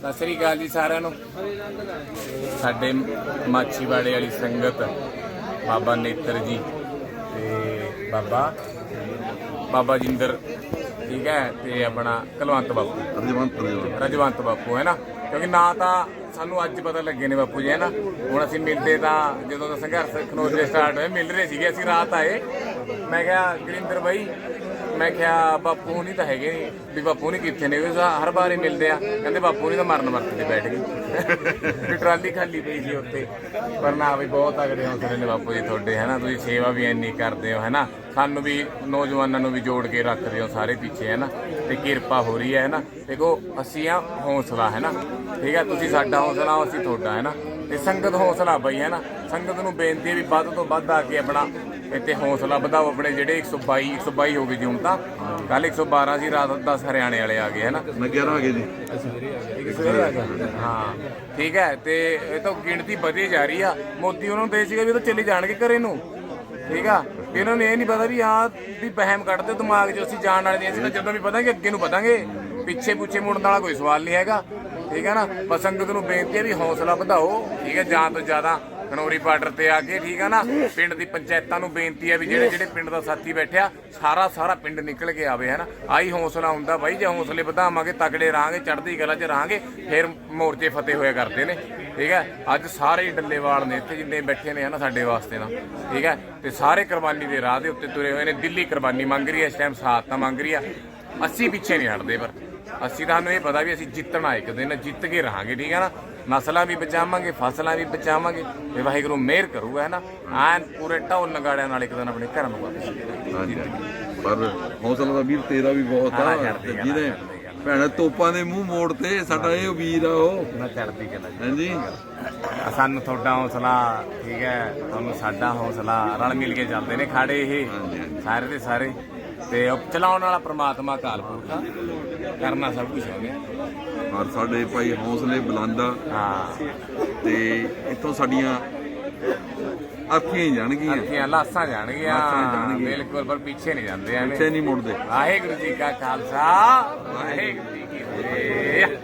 ਸਤਿ ਸ੍ਰੀ ਅਕਾਲ ਜੀ ਸਾਰਿਆਂ ਨੂੰ। ਸਾਡੇ ਮਾਛੀਵਾੜੇ ਵਾਲੀ ਸੰਗਤ ਬਾਬਾ ਨੇਤਰ ਜੀ ਤੇ ਬਾਬਾ ਬਾਬਾ ਜਿੰਦਰ ਠੀਕ ਹੈ ਤੇ ਆਪਣਾ ਕਲਵੰਤ ਬਾਪੂ। ਰਜਵੰਤ ਰਜਵੰਤ ਬਾਪੂ ਹੈ ਨਾ? ਕਿਉਂਕਿ ਨਾ ਤਾਂ ਸਾਨੂੰ ਅੱਜ ਪਤਾ ਲੱਗੇ ਨੇ ਬਾਪੂ ਜੀ ਹੈ ਨਾ? ਹੁਣ ਅਸੀਂ ਮਿਲਦੇ ਤਾਂ ਜਦੋਂ ਦਾ ਸੰਘਰਸ਼ ਖਨੋਜੇ ਸਟਾਰਟ ਹੋਏ ਮਿਲ ਰਹੇ ਸੀਗੇ ਅਸੀਂ ਰਾਤ ਆਏ। ਮੈਂ ਕਿਹਾ ਗੁਰਿੰਦਰ ਬਾਈ ਮੈਂ ਕਿਹਾ, ਬਾਪੂ ਨਹੀਂ ਤਾਂ ਹੈਗੇ ਨੀ। ਵੀ ਬਾਪੂ ਨਹੀਂ ਕਿੱਥੇ ਨੇ? ਉਹ ਤਾਂ ਹਰ ਵਾਰ ਹੀ ਮਿਲਦੇ ਆ। ਕਹਿੰਦੇ ਬਾਪੂ ਨਹੀਂ ਤਾਂ ਮਰਨ ਵਰਤ ਤੇ ਬੈਠ ਗਏ ਵੀ ਟਰਾਲੀ ਖਾਲੀ ਪਈ ਸੀ ਉੱਥੇ। ਪਰ ਨਾ ਵੀ ਬਹੁਤ ਤਗੜੇ ਹੌਸਲੇ ਨੇ ਬਾਪੂ ਜੀ ਤੁਹਾਡੇ ਹੈ ਨਾ ਤੁਸੀਂ ਸੇਵਾ ਵੀ ਇੰਨੀ ਕਰਦੇ ਹੋ ਹੈ ਨਾ ਸਾਨੂੰ ਵੀ, ਨੌਜਵਾਨਾਂ ਨੂੰ ਵੀ ਜੋੜ ਕੇ ਰੱਖਦੇ ਹੋ ਸਾਰੇ ਪਿੱਛੇ ਹੈ ਨਾ ਤੇ ਕਿਰਪਾ ਹੋ ਰਹੀ ਹੈ ਨਾ ਦੇਖੋ, ਅਸੀਂ ਆ ਹੌਸਲਾ ਹੈ ਨਾ ਠੀਕ ਹੈ ਤੁਸੀਂ ਸਾਡਾ ਹੌਸਲਾ, ਅਸੀਂ ਤੁਹਾਡਾ ਹੈ ਨਾ ਤੇ ਸੰਗਤ ਹੌਸਲਾ ਬਈ ਹੈ ਨਾ ਸੰਗਤ ਨੂੰ ਬੇਨਤੀ ਹੈ ਵੀ ਵੱਧ ਤੋਂ ਵੱਧ ਆ ਕੇ ਆਪਣਾ ਇੱਥੇ ਹੌਸਲਾ ਵਧਾਓ ਆਪਣੇ ਜਿਹੜੇ 122 122 ਹੋ ਗਏ ਜੀ ਹੁਣ ਤਾਂ। ਕੱਲ 112 ਸੀ ਰਾਤ 10 ਹਰਿਆਣੇ ਵਾਲੇ ਆ ਗਏ ਹੈ ਨਾ ਮੈਂ 11 ਆ ਗਏ ਜੀ। ਹਾਂ ਠੀਕ ਹੈ ਤੇ ਇਹ ਤਾਂ ਗਿਣਤੀ ਵਧੀ ਜਾ ਰਹੀ ਆ। ਮੋਦੀ ਉਹਨਾਂ ਨੂੰ ਦੇ ਸੀਗਾ ਵੀ ਉਹ ਤਾਂ ਚਲੇ ਜਾਣਗੇ ਘਰੇ ਨੂੰ। ਠੀਕ ਆ ਵੀ ਇਹਨਾਂ ਨੂੰ ਇਹ ਨਹੀਂ ਪਤਾ ਵੀ ਆ ਵੀ ਬਹਿਮ ਕੱਢਦੇ ਦਿਮਾਗ 'ਚ ਅਸੀਂ ਜਾਣ ਵਾਲੇ ਨਹੀਂ ਅਸੀਂ ਤਾਂ ਜਦੋਂ ਵੀ ਪਤਾਂਗੇ ਅੱਗੇ ਨੂੰ ਪਤਾਂਗੇ ਪਿੱਛੇ ਪੁੱਛੇ ਮੁੜਨ ਵਾਲਾ ਕੋਈ ਸਵਾਲ ਨਹੀਂ ਹੈਗਾ। ਠੀਕ ਹੈ ਨਾ ਬਸ ਸੰਗਤ ਨੂੰ ਬੇਨਤੀ ਹੈ ਵੀ ਹੌਸਲਾ ਵਧਾਓ। ਠੀਕ ਹੈ ਜਾਂ ਤੋਂ ਜ਼ਿਆਦਾ ਖਨੌਰੀ ਬਾਰਡਰ ਤੇ ਆ ਕੇ ਠੀਕ ਹੈ ਨਾ? ਪਿੰਡ ਦੀ ਪੰਚਾਇਤਾਂ ਨੂੰ ਬੇਨਤੀ ਹੈ ਵੀ ਜਿਹੜੇ ਜਿਹੜੇ ਪਿੰਡ ਦਾ ਸਾਥੀ ਬੈਠਿਆ ਸਾਰਾ ਸਾਰਾ ਪਿੰਡ ਨਿਕਲ ਕੇ ਆਵੇ ਹੈ ਨਾ ਆਹੀ ਹੌਸਲਾ ਹੁੰਦਾ ਬਾਈ ਜੇ ਹੌਸਲੇ ਵਧਾਵਾਂਗੇ ਤਗੜੇ ਰਹਾਂਗੇ ਚੜ੍ਹਦੀ ਕਲਾ 'ਚ ਰਹਾਂਗੇ ਫਿਰ ਮੋਰਚੇ ਫਤਿਹ ਹੋਇਆ ਕਰਦੇ ਨੇ ਠੀਕ ਹੈ ਅੱਜ ਸਾਰੇ ਡੱਲੇਵਾਲ ਨੇ ਇੱਥੇ ਜਿੰਨੇ ਬੈਠੇ ਨੇ ਹਨਾ ਸਾਡੇ ਵਾਸਤੇ ਨਾ ਠੀਕ ਹੈ ਤੇ ਸਾਰੇ ਕੁਰਬਾਨੀ ਦੇ ਰਾਹ ਦੇ ਉੱਤੇ ਤੁਰੇ ਹੋਏ ਨੇ ਦਿੱਲੀ ਕੁਰਬਾਨੀ ਮੰਗ ਰਹੀ ਹੈ ਇਸ ਟਾਈਮ ਸਾਥ ਤਾਂ ਮੰਗ ਰਹੀ ਆ। ਅਸੀਂ ਪਿੱਛੇ ਨਹੀਂ ਹਟਦੇ ਪਰ ਅਸੀਂ ਤੁਹਾਨੂੰ ਇਹ ਪਤਾ ਵੀ ਅਸੀਂ ਜਿੱਤਣਾ ਇੱਕ ਦਿਨ ਜਿੱਤ ਕੇ ਰਹਾਂਗੇ ਠੀਕ ਹੈ ਨਾ? ਨਸਲਾਂ ਵੀ ਬਚਾਵਾਂਗੇ ਫਸਲਾਂ ਵੀ ਬਚਾਵਾਂਗੇ ਤੇ ਵਾਹਿਗੁਰੂ ਮਿਹਰ ਕਰੂਗਾ ਹੈ ਨਾ? ਐਨ ਪੂਰੇ ਢੋਲ ਨਗਾੜਿਆਂ ਨਾਲ ਇੱਕ ਦਿਨ ਆਪਣੇ ਘਰਾਂ ਨੂੰ ਵਾਪਸ ਹਾਂਜੀ। ਪਰ ਹੌਸਲਾ ਦਾ ਵੀਰ ਤੇਰਾ ਵੀ ਬਹੁਤ ਆ। ਜਿਹਨੇ। ਭੈਣਾ ਤੋਪਾਂ ਦੇ ਮੂੰਹ ਮੋੜ ਤੇ ਸਾਡਾ ਇਹ ਵੀਰ ਆ ਉਹ। ਨਾ ਚੜਦੀ ਕਲਾ ਹਾਂਜੀ। ਸਾਨੂੰ ਤੁਹਾਡਾ ਹੌਸਲਾ ਠੀਕ ਹੈ? ਤੁਹਾਨੂੰ ਸਾਡਾ ਹੌਸਲਾ ਰਲ ਮਿਲ ਕੇ ਚੱਲਦੇ ਨੇ ਖਾੜੇ ਇਹ। ਸਾਰੇ ਦੇ ਸਾਰੇ। ਤੇ ਉਹ ਚਲਾਉਣ ਵਾਲਾ ਪ੍ਰਮਾਤਮਾ ਅਕਾਲ ਪੁਰਖ ਆ ਕਰਨਾ ਸਭ ਕੁਝ ਉਹਨੇ ਔਰ ਸਾਡੇ ਭਾਈ ਹੌਸਲੇ ਬੁਲੰਦ ਆ। ਹਾਂ। ਤੇ ਇੱਥੋਂ ਸਾਡੀਆਂ ਆਖੀਆਂ ਹੀ ਜਾਣਗੀਆਂ। ਅੱਖੀਆਂ ਲਾਸਾਂ ਜਾਣਗੀਆਂ। ਲਾਸਾਂ ਜਾਣਗੀਆਂ। ਬਿਲਕੁਲ ਪਰ ਪਿੱਛੇ ਨਹੀਂ ਜਾਂਦੇ ਐਵੇਂ। ਪਿੱਛੇ ਨਹੀਂ ਮੁੜਦੇ। ਵਾਹਿਗੁਰੂ ਜੀ ਕਾ ਖਾਲਸਾ। ਵਾਹਿਗੁਰੂ ਜੀ ਕੀ ਫਤਿਹ।